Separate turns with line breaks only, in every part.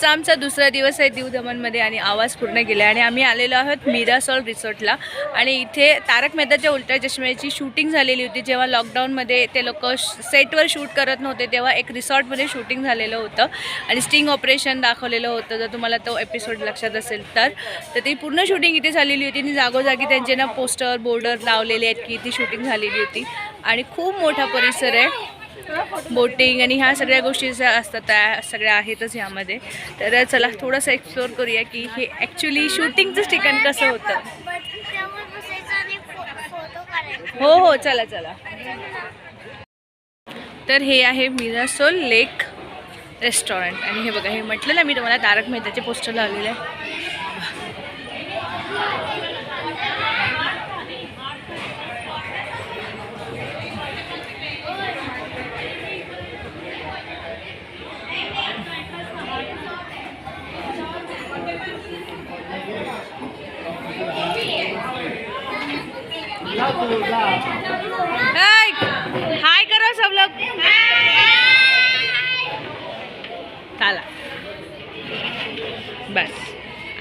आजचा आमचा दुसरा दिवस आहे दीव दमनमध्ये आणि आवाज पूर्ण गेला आणि आम्ही आलेलो आहोत मिरासॉल रिसॉर्टला. आणि इथे तारक मेहताच्या उलट्या चष्म्याची शूटिंग झालेली होती. जेव्हा लॉकडाऊनमध्ये ते लोक सेटवर शूट करत नव्हते तेव्हा एक रिसॉर्टमध्ये शूटिंग झालेलं होतं. आणि स्टिंग ऑपरेशन दाखवलेलं होतं. जर तुम्हाला तो एपिसोड लक्षात असेल तर. तर ती पूर्ण शूटिंग इथे झालेली होती. आणि जागोजागी त्यांचे ना पोस्टर बोर्डर लावलेले आहेत की ती शूटिंग झालेली होती. आणि खूप मोठा परिसर आहे. बोटिंग आणि ह्या सगळ्या गोष्टी ज्या असतात त्या सगळ्या आहेतच ह्यामध्ये. तर चला थोडंसं एक्सप्लोअर करूया की हे ॲक्च्युली शूटिंगचंच ठिकाण कसं होतं. हो हो चला चला. तर हे आहे मिरासोल लेक रेस्टॉरंट आणि हे बघा हे म्हटलं ना मी तुम्हाला तारक मेहताचे पोस्टर लावलेलं. आहे हाय करो सब लोग. चला. बस.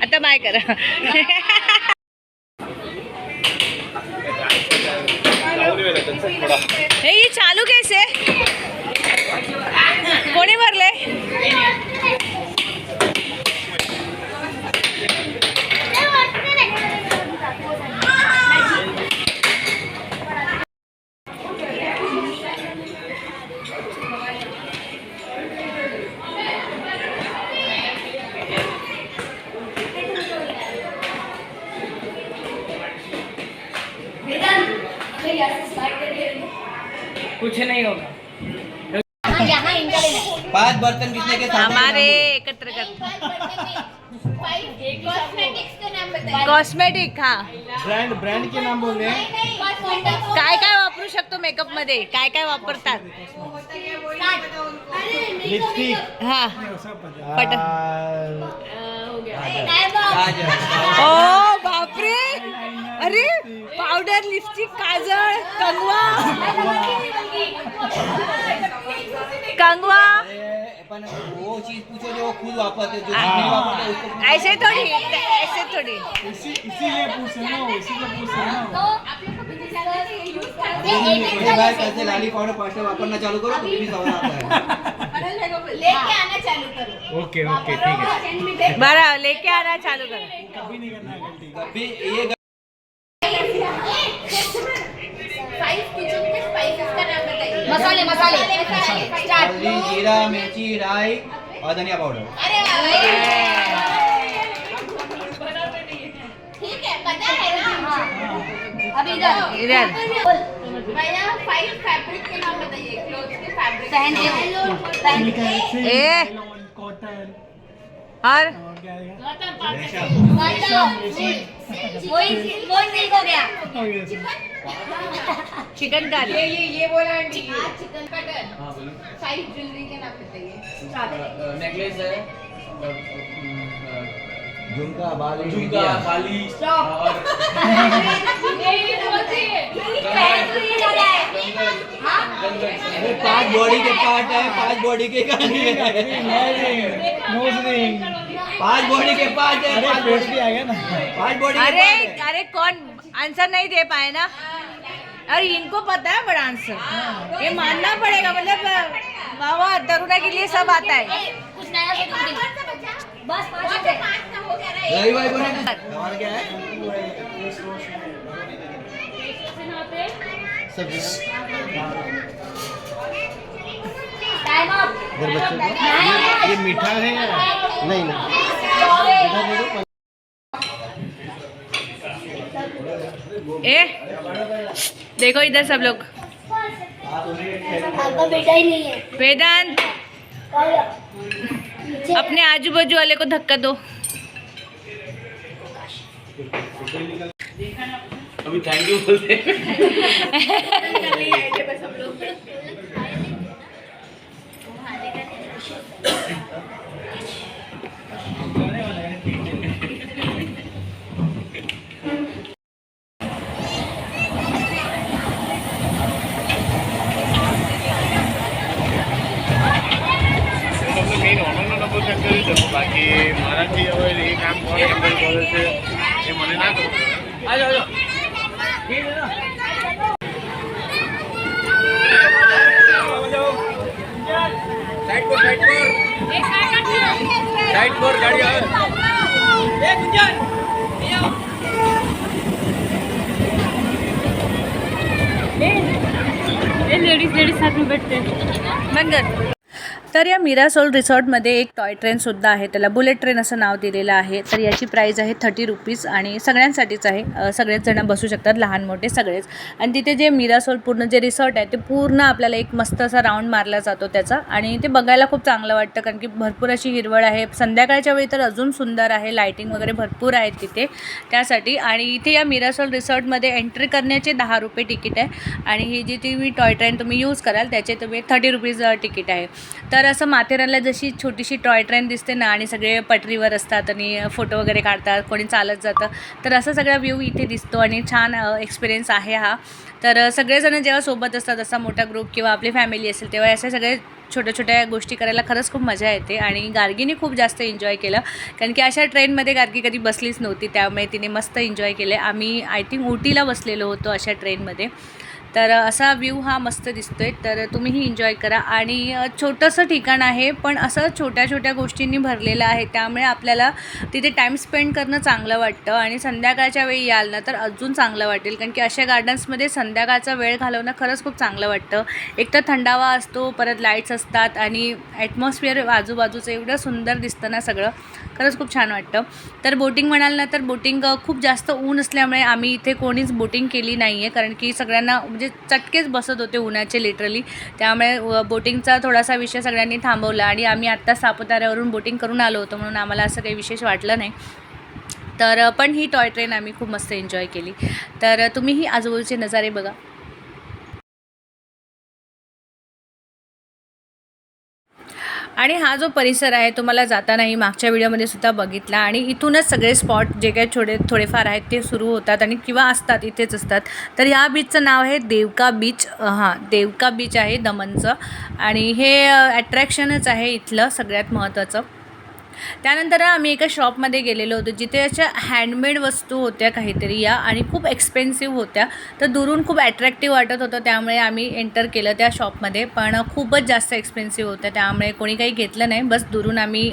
आता बाय करा. हे ये चालू कैसे?
कुछ नहीं होगा।
पाँच बर्तन किसने के सामने
हमारे एकत्र कर कॉस्मेटिक हा।
ब्रांड ब्रांड के नाम बोल रहे हैं?
काय काय वापरू शकतो मेकअप मध्ये? काय काय वापरतात?
लिपस्टिक
हा. पट ओ बापरे! अरे! पावडर लिपस्टिक काजळ कंगवा कंगवा
वो चीज़ पूछो जो खुद वापरते जो नहीं वापरते उसको
ऐसे थोडी ऐसे थोडी।
इसी इसीलिए पूछ रहे हो इसीलिए पूछ रहे हो
मेरे भाई कैसे लाली पाउडर पास्ता वापरना चालू करो तो भी सवाल आता है
ओके ओके ठीक है।
बरं लेके आना चालू करा।
कभी नहीं करना गलती
कभी ये
मसाले मसाले. स्टार्ट.
हल्दी जीरा मिर्ची राई और धनिया पाउडर
ठीक है पता है ना? अभी इधर
इधर.
भैया फाइव फैब्रिक के नाम बताइए. क्लोथ के फैब्रिक पहनते हो पहनते हो
ए।
कॉटन
और?
और क्या रहेगा
वही वही सिल्क हो गया
हो गया सर।
चिकन कारी
आज चिकन कटन फाइव ज्वेलरी के नाम बताइए।
नेकलेस है झुमका बाली
झुमका बाली। और
अरे पांच बॉडी के पार्ट है पांच बॉडी के कहानी है।
नोज रिंग
पांच बॉडी के पार्ट है
अरे
पांच
पेट
body-
भी आ गया ना।
पांच बॉडी के
अरे
part है।
अरे कौन? आंसर नहीं दे पाए ना? अरे इनको पता है बड़ा आंसर। ये मानना पड़ेगा मतलब बाबा तरुणा के लिए सब आता है।
कुछ नया बस हो ना
भाई बोले क्या है?
ये मीठा है नहीं? नहीं।
ए देखो इधर सब लोग। वेदांत अपने आजू बाजू वाले को धक्का दो।
अभी थैंक यू बोलते साइड पर गाड़ी आ
लेडीज लेडीज साथ में बैठते हैं। मंगल। तर या मिरासोल रिसॉर्टमध्ये एक टॉय ट्रेनसुद्धा आहे. त्याला बुलेट ट्रेन असं नाव दिलेलं आहे. तर याची प्राईज आहे थर्टी रुपीज आणि सगळ्यांसाठीच आहे. सगळेच जण बसू शकतात लहान मोठे सगळेच. आणि तिथे जे मिरासोल पूर्ण जे रिसॉर्ट आहे ते पूर्ण आपल्याला एक मस्त असा राऊंड मारला जातो त्याचा. आणि ते बघायला खूप चांगलं वाटतं कारण की भरपूर अशी हिरवळ आहे. संध्याकाळच्या वेळी तर अजून सुंदर आहे. लाईटिंग वगैरे भरपूर आहेत तिथे त्यासाठी. आणि इथे या मिरासोल रिसॉर्टमध्ये एंट्री करण्याचे दहा रुपये तिकीट आहे. आणि ही जी ती टॉय ट्रेन तुम्ही यूज कराल त्याचे तुम्ही थर्टी रुपीज तिकीट आहे. तर असं माथेरानला जशी छोटीशी टॉय ट्रेन दिसते ना आणि सगळे पटरीवर असतात आणि फोटो वगैरे काढतात कोणी चालत जातं तर असा सगळा व्ह्यू इथे दिसतो आणि छान एक्सपिरियन्स आहे हा. तर सगळेजण जेव्हा सोबत असतात असा मोठा ग्रुप किंवा आपली फॅमिली असेल तेव्हा असे सगळे छोट्या छोट्या गोष्टी करायला खरंच खूप मजा येते आणि गार्गीने खूप जास्त एन्जॉय केलं. कारण की अशा ट्रेनमध्ये गार्गी कधी बसलीच नव्हती त्यामुळे तिने मस्त एन्जॉय केले. आम्ही आय थिंक उटीला बसलेलो होतो अशा ट्रेनमध्ये तर असा व्ह्यू हा मस्त दिसतो आहे तर तुम्हीही एन्जॉय करा. आणि छोटंसं ठिकाण आहे पण असं छोट्या छोट्या गोष्टींनी भरलेलं आहे. त्यामुळे आपल्याला तिथे टाईम स्पेंड करणं चांगलं वाटतं. आणि संध्याकाळच्या वेळी याल ना तर अजून चांगलं वाटेल. कारण की अशा गार्डन्समध्ये संध्याकाळचा वेळ घालवणं खरंच खूप चांगलं वाटतं. एक तर थंडावा असतो परत लाईट्स असतात आणि ॲटमॉस्फिअर आजूबाजूचं एवढं सुंदर दिसतं ना सगळं. खरंच खूप छान वाटतं. तर बोटिंग म्हणाल ना तर बोटिंग खूप जास्त ऊन असल्यामुळे आम्ही इथे कोणीच बोटिंग केली नाही आहे कारण की सगळ्यांना म्हणजे चटकेच बसत होते उन्हाचे लिटरली त्यामुळे बोटिंगचा थोडासा विषय सगळ्यांनी थांबवला आणि आम्ही आत्ता सापुताऱ्यावरून बोटिंग करून आलो होतो म्हणून आम्हाला असं काही विशेष वाटलं नाही. तर पण ही टॉय ट्रेन आम्ही खूप मस्त एन्जॉय केली. तर तुम्हीही आजूबाजूचे नजारे बघा. आणि हा जो परिसर आहे तो मला जातानाही मागच्या व्हिडिओमध्ये सुद्धा बघितला आणि इथूनच सगळे स्पॉट जे काही थोडे थोडेफार आहेत ते सुरू होतात आणि किंवा असतात इथेच असतात. तर ह्या बीचचं नाव आहे देवका बीच हां देवका बीच आहे दमनचं. आणि हे अट्रॅक्शनच आहे इथलं सगळ्यात महत्त्वाचं त्यानंतर आम्ही एका शॉपमध्ये गेलेलो होतो जिथे अशा हँडमेड वस्तू होत्या काहीतरी या आणि खूप एक्सपेन्सिव्ह होत्या. तर दुरून खूप ॲट्रॅक्टिव्ह वाटत होतं त्यामुळे आम्ही एंटर केलं त्या शॉपमध्ये पण खूपच जास्त एक्सपेन्सिव्ह होत्या त्यामुळे कोणी काही घेतलं नाही. बस दुरून आम्ही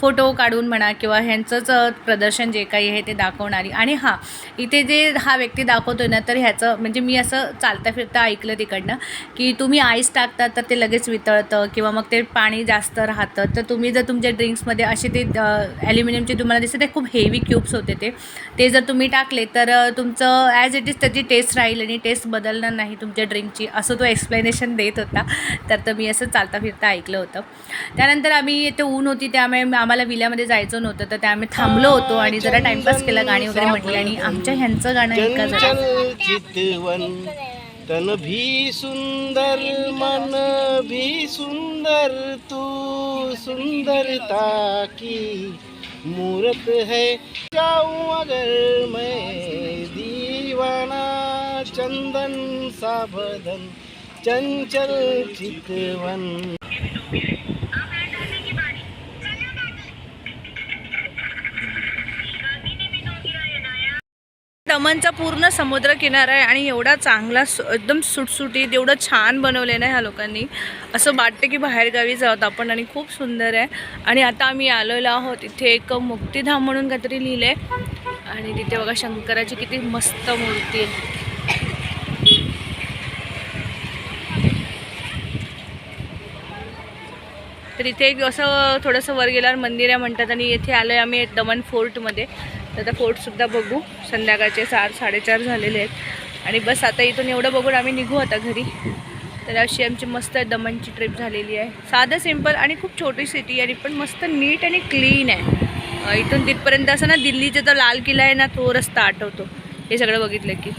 फोटो काढून म्हणा किंवा ह्यांचंच प्रदर्शन जे काही आहे ते दाखवणारी. आणि हां इथे जे हा व्यक्ती दाखवतोय ना तर ह्याचं म्हणजे मी असं चालता फिरता ऐकलं तिकडनं की तुम्ही आईस टाकता तर ते लगेच वितळतं किंवा मग ते पाणी जास्त राहतं. तर तुम्ही जर तुमच्या ड्रिंक्समध्ये असे ते ॲल्युमिनियमचे तुम्हाला दिसते ते खूप हेवी क्यूब्स होते ते. ते जर तुम्ही टाकले तर तुमचं ॲज इट इज त्याची टेस्ट राहील आणि टेस्ट बदलणार नाही तुमच्या ड्रिंकची असं तो एक्सप्लेनेशन देत होता. तर तर मी असं चालता फिरता ऐकलं होतं. त्यानंतर आम्ही इथे ऊन होती त्यामुळे आम्हाला विल्यामध्ये जायचं नव्हतं तर त्यामुळे थांबलो होतो आणि जरा टाईमपास केला गाणी वगैरे म्हटली आणि आमच्या ह्यांचं गाणं ऐका
तन भी सुंदर मन भी सुंदर तू सुंदरता की मूरत है। जाऊं अगर मैं दीवाना चंदन साबदन चंचल चितवन।
दमनचा पूर्ण समुद्र किनारा आहे आणि एवढा चांगला एकदम सुटसुटीत एवढं छान बनवलेलं आहे ह्या लोकांनी. असं वाटतं की बाहेरगावी जाऊत आपण आणि खूप सुंदर आहे. आणि आता आम्ही आलेलो आहोत इथे एक मुक्तिधाम म्हणून काहीतरी लिहिलं आहे आणि तिथे बघा शंकराची किती मस्त मूर्ती आहे. तर इथे एक असं थोडंसं वर गेल्यावर मंदिर आहे म्हणतात आणि इथे आलो आहे आम्ही दमन फोर्टमध्ये. आता फोर्टसुद्धा बघू. संध्याकाळचे चार साडेचार झालेले आहेत. आणि बस आता इथून एवढं बघून आम्ही निघू आता घरी. तर अशी आमची मस्त दमनची ट्रिप झालेली आहे. साधं सिंपल आणि खूप छोटी सिटी आणि पण मस्त नीट आणि क्लीन आहे. इथून तिथपर्यंत असं ना दिल्लीचा जो लाल किल्ला आहे ना तो रस्ता आठवतो. हे सगळं बघितलं की.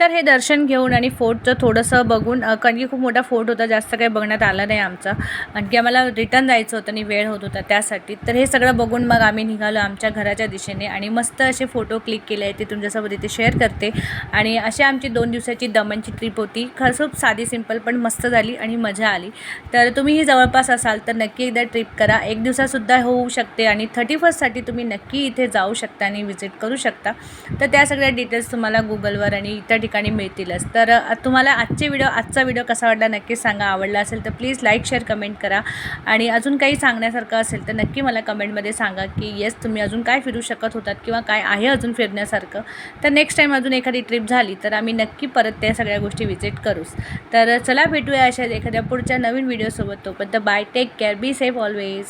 तर हे दर्शन घेऊन आणि फोर्टचं थोडंसं बघून कारण की खूप मोठा फोर्ट होता जास्त काही बघण्यात आलं नाही आमचा. आणखी आम्हाला रिटर्न जायचं होतं आणि वेळ होत होता त्यासाठी. तर हे सगळं बघून मग आम्ही निघालो आमच्या घराच्या दिशेने आणि मस्त असे फोटो क्लिक केले आहे ते तुमच्यासोबत इथे शेअर करते. आणि अशी आमची दोन दिवसाची दमनची ट्रिप होती. खरं खूप साधी सिंपल पण मस्त झाली आणि मजा आली. तर तुम्हीही जवळपास असाल तर नक्की एकदा ट्रिप करा. एक दिवसासुद्धा होऊ शकते आणि थर्टी फर्स्टसाठी तुम्ही नक्की इथे जाऊ शकता आणि व्हिजिट करू शकता. तर त्या सगळ्या डिटेल्स तुम्हाला गुगलवर आणि इतर ठिकाणी मिळतीलच. तर तुम्हाला आजचे व्हिडिओ आजचा व्हिडिओ कसा वाटला नक्कीच सांगा. आवडला असेल तर प्लीज लाईक शेअर कमेंट करा. आणि अजून काही सांगण्यासारखं असेल तर नक्की मला कमेंटमध्ये सांगा की येस तुम्ही अजून काय फिरू शकत होतात किंवा काय आहे अजून फिरण्यासारखं. तर नेक्स्ट टाईम अजून एखादी ट्रिप झाली तर आम्ही नक्की परत त्या सगळ्या गोष्टी विजिट करूच. तर चला भेटूया अशा एखाद्या पुढच्या नवीन व्हिडिओसोबत. तोपर्यंत bye take care be safe always.